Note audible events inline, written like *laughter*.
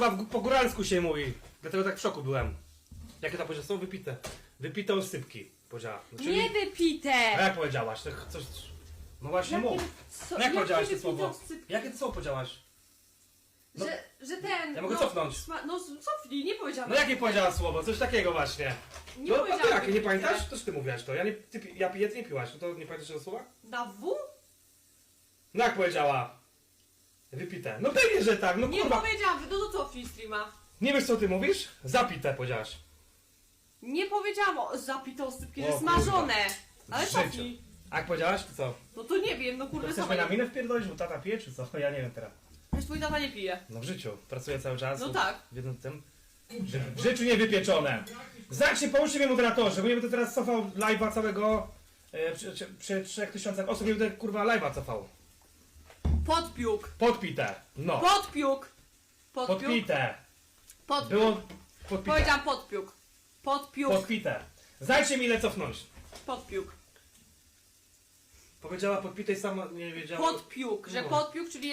Chyba w- po góralsku się mówi. Dlatego tak w szoku byłem. Jakie to powiedział? Są wypite. Wypite osypki. Powiedziała. No, czyli- Nie A wypite! jak powiedziałaś? To coś... No właśnie Jakie- mów. co- No jak powiedziałaś to słowo? Jakie to słowo powiedziałaś? No. Że, że ten. Ja mogę no, cofnąć. sma- No cofnij, nie powiedziałam. No jakie powiedziała słowo? Coś takiego właśnie. Nie no, no powiedziałam ty jakie, nie wypite. pamiętasz? Toż ty mówiłaś to. Ja, nie, ty, pi- ja piję, ty nie piłaś. No to nie pamiętasz tego słowa? Na W? No jak powiedziała? No pewnie, że tak. No Nie kurwa. powiedziałam, no to cofnij streama. Nie wiesz co ty mówisz? Zapite powiedziałaś. Nie powiedziałam o zapite oscypki, O, że smażone. Ale W życiu. cofnij. A jak powiedziałaś, to co? No to nie wiem, no To kurde, chcesz sama mnie na nie... minę wpierdolić, bo tata pije, czy co? *laughs* Ja nie wiem teraz. Wiesz, twój tata nie pije. No w życiu. Pracuję cały czas. No tak. W jednym tym. W życiu nie wypieczone. Znacznie połóżcie mnie moderatorze, bo nie będę teraz cofał live'a całego e, przy, przy, przy 3000 osób, nie będę kurwa live'a cofał. Podpiuk. Podpite. No. Podpiuk. Podpiuk. Podpite. Podpiuk. Było podpite. Powiedziałam podpiuk. Podpiuk. Podpite. Znajdźcie mi ile cofnąć. Podpiuk. Powiedziała podpite i sama nie wiedziała. Podpiuk, że No. podpiuk, czyli